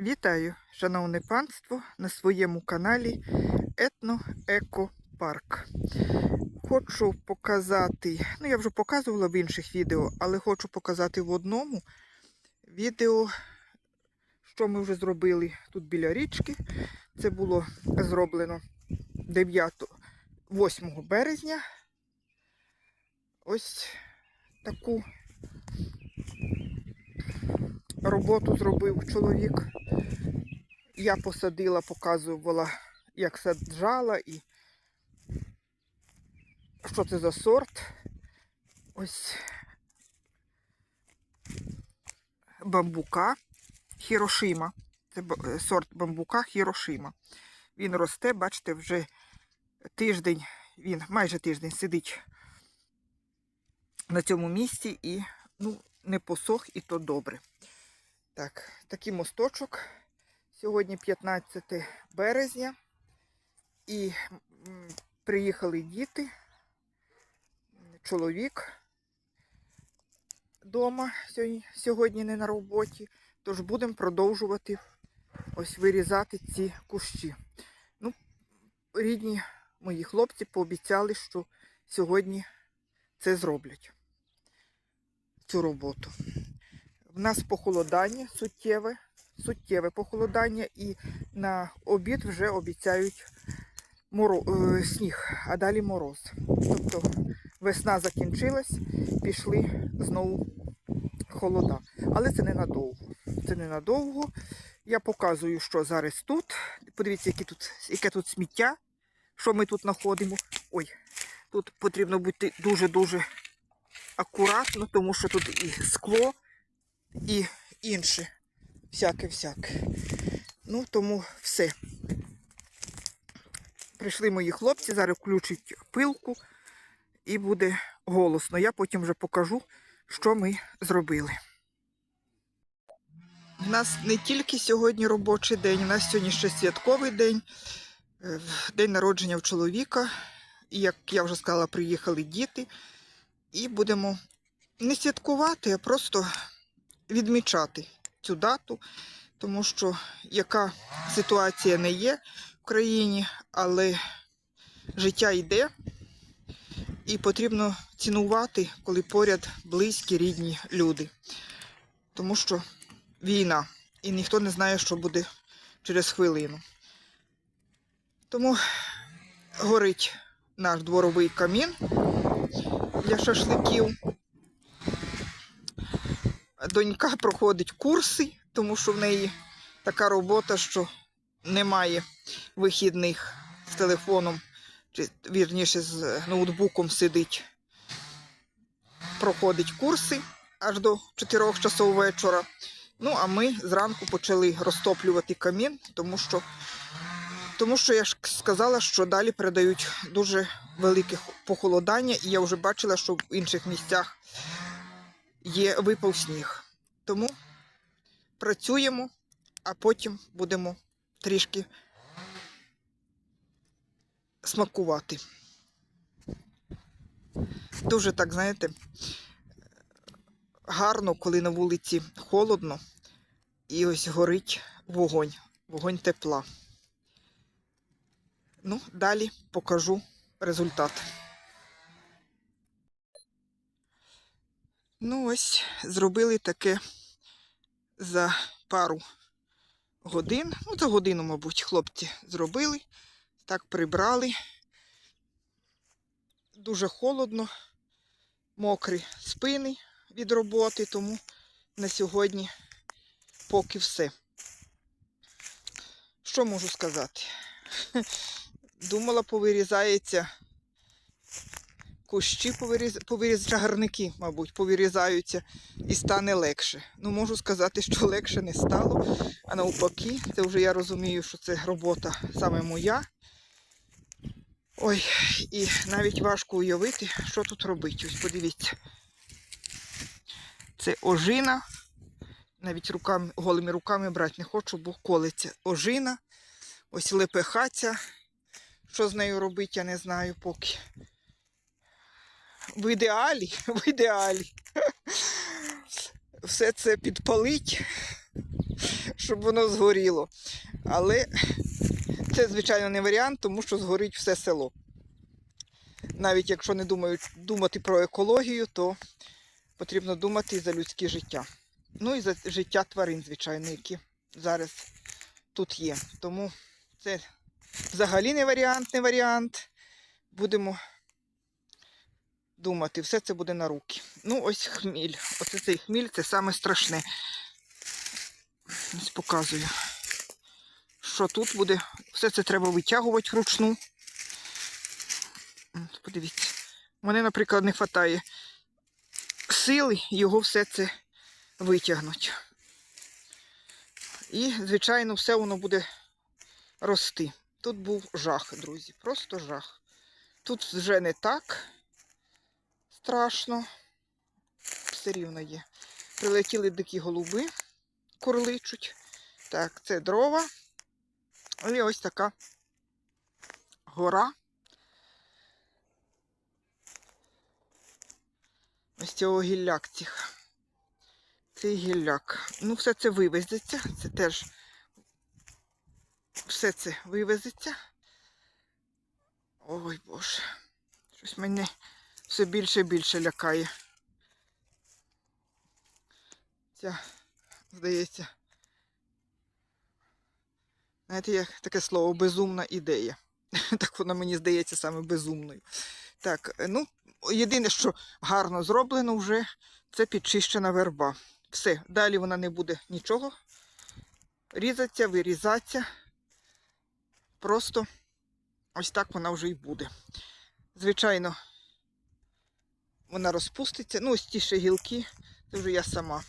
Вітаю, шановне панство, на своєму каналі Етно-Еко-Парк. Хочу показати, ну я вже показувала в інших відео, але хочу показати в одному відео, що ми вже зробили тут біля річки. Це було зроблено 9, 8 березня. Ось таку роботу зробив чоловік. Я посадила, показувала, як саджала і що це за сорт. Ось бамбука Хірошима. Це сорт бамбука Хірошима. Він росте, бачите, вже тиждень, він майже тиждень сидить на цьому місці і ну, не посох, і то добре. Так, такий мосточок. Сьогодні 15 березня. І приїхали діти, чоловік вдома сьогодні, не на роботі. Тож будемо продовжувати ось вирізати ці кущі. Ну, рідні мої хлопці пообіцяли, що сьогодні це зроблять. Цю роботу. В нас похолодання суттєве, суттєве похолодання, і на обід вже обіцяють моро... е, сніг, а далі мороз. Тобто весна закінчилась, пішли знову холода. Але це ненадовго. Це ненадовго. Я показую, що зараз тут. Подивіться, які тут, яке тут сміття, що ми тут знаходимо. Ой, тут потрібно бути дуже-дуже акуратно, тому що тут і скло і інше. Всяке-всяке. Ну, тому все. Прийшли мої хлопці, зараз включать пилку і буде голосно. Я потім вже покажу, що ми зробили. У нас не тільки сьогодні робочий день, у нас сьогодні ще святковий день, е, день народження в чоловіка. І, як я вже сказала, приїхали діти. І будемо не святкувати, а просто відмічати цю дату, тому що яка ситуація не є в країні, але життя йде, і потрібно цінувати, коли поряд близькі, рідні люди. Тому що війна, і ніхто не знає, що буде через хвилину. Тому горить наш дворовий камін для шашликів донька проходить курси, тому що в неї така робота, що немає вихідних з телефоном, чи вірніше з ноутбуком сидить. Проходить курси аж до 4 часов вечора. Ну, а ми зранку почали розтоплювати камін, тому що, тому що я ж сказала, що далі передають дуже велике похолодання, і я вже бачила, що в інших місцях є випав сніг. Тому працюємо, а потім будемо трішки смакувати. Дуже так, знаєте, гарно, коли на вулиці холодно, і ось горить вогонь, вогонь тепла. Ну, далі покажу результат. Ну, ось зробили таке за пару годин. Ну, за годину, мабуть, хлопці зробили. Так прибрали. Дуже холодно, мокрі спини від роботи, тому на сьогодні поки все. Що можу сказати? Думала, повирізається кущі повиріз... повиріз... чагарники, мабуть, повирізаються і стане легше. Ну, можу сказати, що легше не стало. А навпаки, це вже я розумію, що це робота саме моя. Ой, і навіть важко уявити, що тут робити. Ось подивіться. Це ожина. Навіть руками, голими руками брати не хочу, бо колиться ожина. Ось лепехаця. Що з нею робити, я не знаю поки. В ідеалі, в ідеалі. Все це підпалить щоб воно згоріло. Але це, звичайно, не варіант, тому що згорить все село. Навіть якщо не думають думати про екологію, то потрібно думати і за людське життя. Ну і за життя тварин, звичайно, які зараз тут є. Тому це взагалі не варіант, не варіант. Будемо думати, все це буде на руки. Ну, ось хміль. Оце цей хміль це саме страшне. Ось показую. Що тут буде? Все це треба витягувати вручну. Подивіться. Мене, наприклад, не вистачає сили його все це витягнути. І, звичайно, все воно буде рости. Тут був жах, друзі. Просто жах. Тут вже не так страшно. Все рівно є. Прилетіли дикі голуби, курличуть. Так, це дрова. І ось така гора. Ось цього гілляк цих. Цей гілляк. Ну, все це вивезеться. Це теж все це вивезеться. Ой Боже. Щось мене все більше і більше лякає. Ця, здається, знаєте, є таке слово безумна ідея. Так вона мені здається саме безумною. Так, ну, єдине, що гарно зроблено вже, це підчищена верба. Все, далі вона не буде нічого різатися, вирізатися. Просто ось так вона вже і буде. Звичайно, вона розпуститься. Ну, ось ті ще гілки, це вже я сама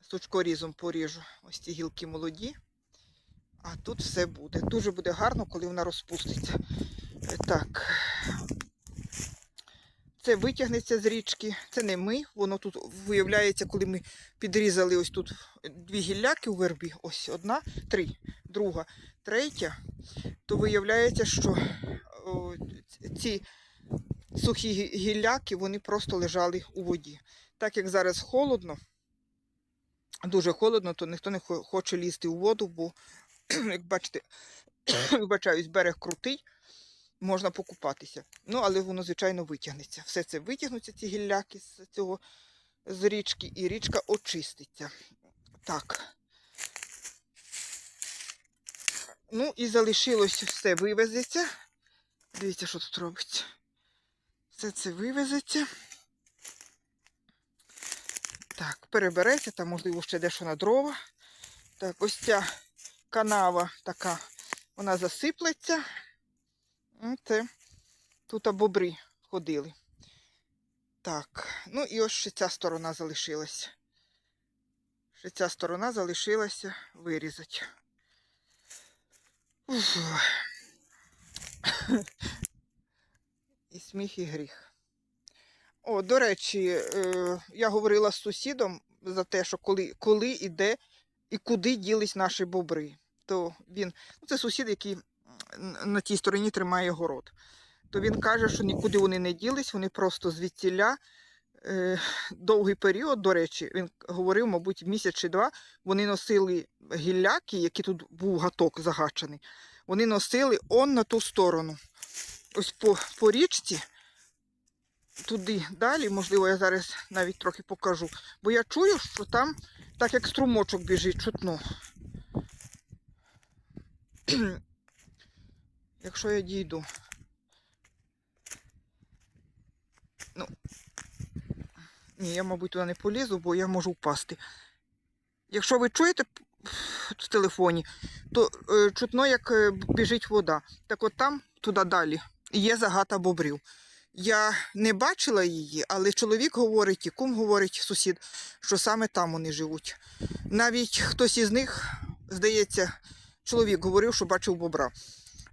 сучкорізом поріжу. Ось ці гілки молоді. А тут все буде. Дуже буде гарно, коли вона розпуститься. Е, Так. Це витягнеться з річки. Це не ми. Воно тут виявляється, коли ми підрізали ось тут дві гілляки у вербі. Ось одна, три, друга, третя. То виявляється, що о, ці сухі гілляки вони просто лежали у воді. Так як зараз холодно, дуже холодно, то ніхто не хоче лізти у воду, бо, як бачите, вибачаюсь, берег крутий, можна покупатися. Ну, але воно, звичайно, витягнеться. Все це витягнуться, ці гілляки з цього з річки, і річка очиститься. Так. Ну і залишилось все вивезеться. Дивіться, що тут робиться. Все це вивезеться. Так, перебереться, там, можливо, ще дещо на дрова. Так, ось ця канава така, вона засиплеться. Це тут бобри ходили. Так, ну і ось ще ця сторона залишилася. Ще ця сторона залишилася вирізати. І сміх, і гріх. О, до речі, е, я говорила з сусідом за те, що коли, коли іде і куди ділись наші бобри. То він, ну це сусід, який на тій стороні тримає город. То він каже, що нікуди вони не ділись, вони просто звідтіля. Е, довгий період, до речі, він говорив, мабуть, місяць чи два, вони носили гілляки, які тут був гаток загачений. Вони носили он на ту сторону. Ось по, по річці, туди далі, можливо, я зараз навіть трохи покажу. Бо я чую, що там так як струмочок біжить чутно. Якщо я дійду. Ну, ні, я, мабуть, туди не полізу, бо я можу впасти. Якщо ви чуєте в телефоні, то е, чутно, як е, біжить вода. Так от там, туди далі, є загата бобрів. Я не бачила її, але чоловік говорить, і кум говорить, сусід, що саме там вони живуть. Навіть хтось із них, здається, чоловік говорив, що бачив бобра.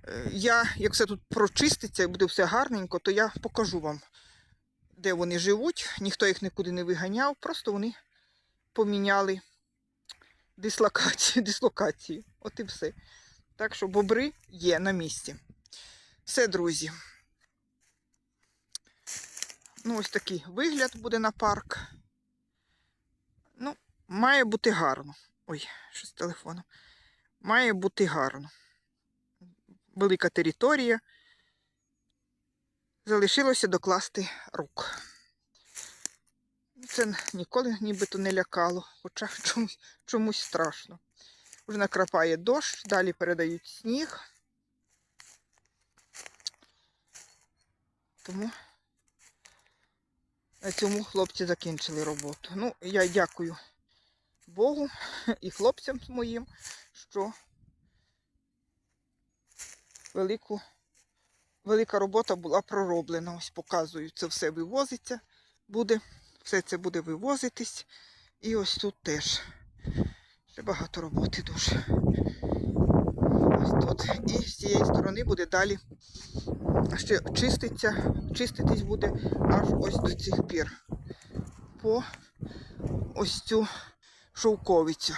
Е, Я, як все тут прочиститься і буде все гарненько, то я покажу вам, де вони живуть. Ніхто їх нікуди не виганяв, просто вони поміняли дислокацію, дислокацію. От і все. Так що бобри є на місці. Все, друзі. Ну, ось такий вигляд буде на парк. Ну, Має бути гарно. Ой, що з телефоном. Має бути гарно. Велика територія. Залишилося докласти рук. Це ніколи нібито не лякало, хоча чомусь, чомусь страшно. Вже накрапає дощ, далі передають сніг. Тому цьому хлопці закінчили роботу. Ну, я дякую Богу і хлопцям моїм, що велику, велика робота була пророблена. Ось показую, це все вивозиться буде. Все це буде вивозитись. І ось тут теж. Ще багато роботи дуже. Тут. І з цієї сторони буде далі ще чиститься, чиститись буде аж ось до цих пір. По ось цю шовковицю.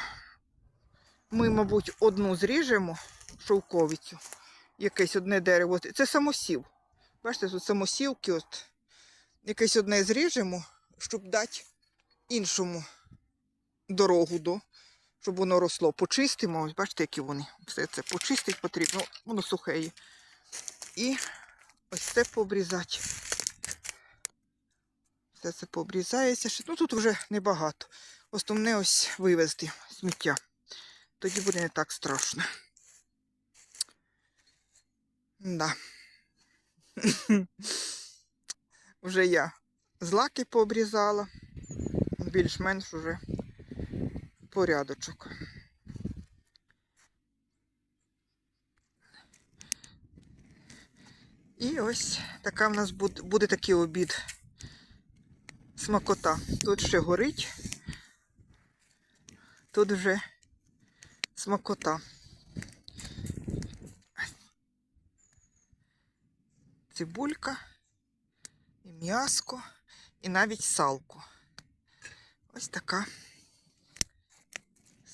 Ми, мабуть, одну зріжемо шовковицю. Якесь одне дерево. Це самосів. Бачите, тут самосівки. От. Якесь одне зріжемо, щоб дати іншому дорогу до, щоб воно росло. Почистимо. Бачите, які вони. Все це почистити потрібно. Воно сухе є. І ось це пообрізати. Все це пообрізається. Ну тут вже небагато. Основне ось вивезти сміття. Тоді буде не так страшно. Да. Вже я злаки пообрізала. Більш-менш уже порядочок. І ось така в нас буде, буде такий обід. Смакота. Тут ще горить. Тут вже смакота. Цибулька, і м'яско, і навіть салко. Ось така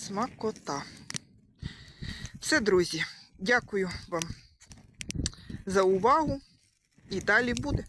смакота. Все, друзі, дякую вам за увагу. І далі буде.